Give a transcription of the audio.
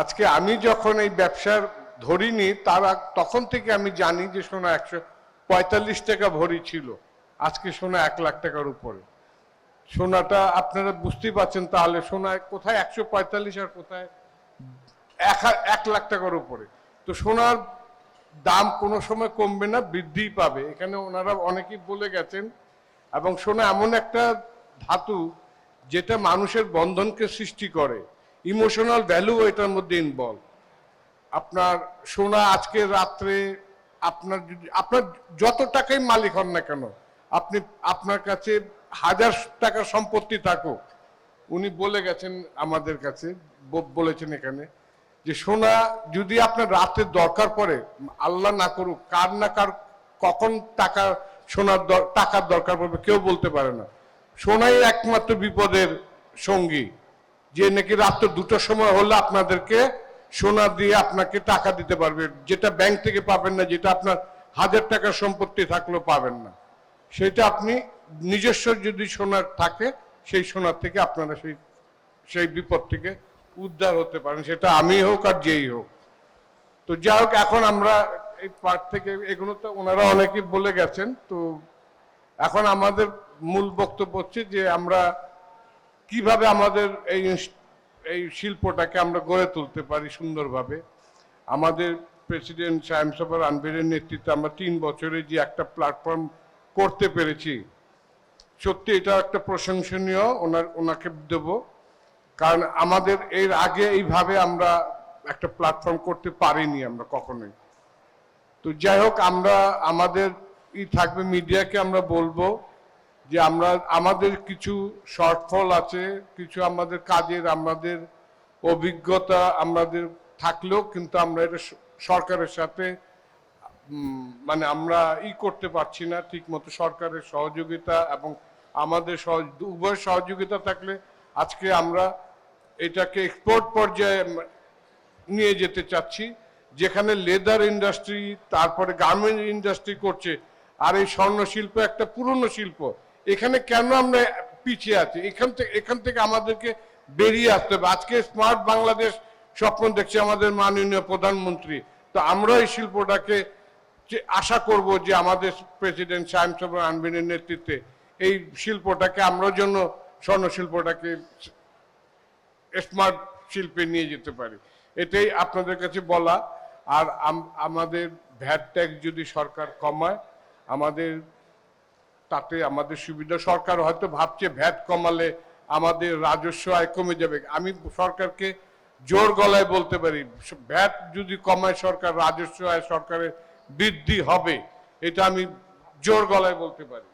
আজকে আমি যখন এই ব্যবসার ধরিনি, তারা তখন থেকে আমি জানি যে সোনা একশো পঁয়তাল্লিশ টাকা ভরি ছিল। আজকে সোনা এক লাখ টাকার উপরে। সোনাটা আপনারা বুঝতেই পারছেন তাহলে সোনা কোথায় একশো পঁয়তাল্লিশ আর কোথায় এক এক লাখ টাকার উপরে। তো সোনার দাম কোনো সময় কমবে না, বৃদ্ধিই পাবে। এখানে ওনারা অনেকেই বলে গেছেন, এবং সোনা এমন একটা ধাতু যেটা মানুষের বন্ধনকে সৃষ্টি করে। ইমোশনাল ভ্যালু এটার মধ্যে ইনভলভ আপনার সোনা আজকে রাত্রে আপনার আপনার যত টাকাই মালিক হন না কেন, আপনি আপনার কাছে হাজার টাকার সম্পত্তি থাকুক। উনি বলে গেছেন আমাদের কাছে বলেছেন এখানে যে সোনা যদি আপনার রাতে দরকার পড়ে, আল্লাহ না করুক, কার না কার কখন টাকা সোনার টাকার দরকার পড়বে কেউ বলতে পারে না। সোনাই একমাত্র বিপদের সঙ্গী। যে নাকি রাত্র দুটোর সময় হলে আপনাদেরকে সোনা দিয়ে আপনাকে টাকা দিতে পারবে। যেটা ব্যাংক থেকে পাবেন না, যেটা আপনার হাজার টাকার সম্পত্তি থাকলেও পাবেন না। সেটা আপনি নিজস্ব যদি সোনার থাকে, সেই সোনার থেকে আপনারা সেই সেই বিপদ থেকে উদ্ধার হতে পারেন। সেটা আমি হোক আর যেই হোক। তো যাই হোক, এখন আমরা এই পার্ট থেকে এগুলো তো ওনারা অনেকেই বলে গেছেন, তো এখন আমাদের মূল বক্তব্য হচ্ছে যে আমরা কীভাবে আমাদের এই এই শিল্পটাকে আমরা গড়ে তুলতে পারি সুন্দরভাবে? আমাদের প্রেসিডেন্ট সায়েমসাবার আনবিরের নেতৃত্বে আমরা তিন বছরে যে একটা প্ল্যাটফর্ম করতে পেরেছি, সত্যি এটা একটা প্রশংসনীয়, ওনার, ওনাকে দেব। কারণ আমাদের এর আগে এইভাবে আমরা একটা প্ল্যাটফর্ম করতে পারিনি আমরা কখনোই। তো যাই হোক, আমরা, আমাদের ই থাকবে, মিডিয়াকে আমরা বলব যে আমরা, আমাদের কিছু শর্টফল আছে, কিছু আমাদের কাজের, আমাদের অভিজ্ঞতা আমাদের থাকলেও কিন্তু আমরা এটা সরকারের সাথে মানে আমরা ই করতে পারছি না ঠিক মতো সরকারের সহযোগিতা এবং আমাদের উভয় সহযোগিতা থাকলে আজকে আমরা এটাকে এক্সপোর্ট পর্যায়ে নিয়ে যেতে চাচ্ছি। যেখানে লেদার ইন্ডাস্ট্রি তারপরে গার্মেন্ট ইন্ডাস্ট্রি করছে। আর এই স্বর্ণ শিল্প একটা পুরনো শিল্প। এখানে কেন আমরা পিছিয়ে আছি? এখান থেকে এখান থেকে আমাদেরকে বেরিয়ে আসতে হবে। আজকে স্মার্ট বাংলাদেশ স্বপ্ন দেখছে আমাদের মাননীয় প্রধানমন্ত্রী। তো আমরা এই শিল্পটাকে আশা করব যে আমাদের প্রেসিডেন্ট সাহেব আনবিনের নেতৃত্বে এই শিল্পটাকে আমরা জন্য স্বর্ণ শিল্পটাকে স্মার্ট শিল্পে নিয়ে যেতে পারি। এটাই আপনাদের কাছে বলা। আর আমাদের ভ্যাট ট্যাক্স যদি সরকার কমায়, আমাদের তাতে আমাদের সুবিধা, সরকার হয়তো ভাবছে ভ্যাট কমালে আমাদের রাজস্ব আয় কমে যাবে। আমি সরকারকে জোর গলায় বলতে পারি, ভ্যাট যদি কমায় সরকার, রাজস্ব আয় সরকারের বৃদ্ধি হবে, এটা আমি জোর গলায় বলতে পারি।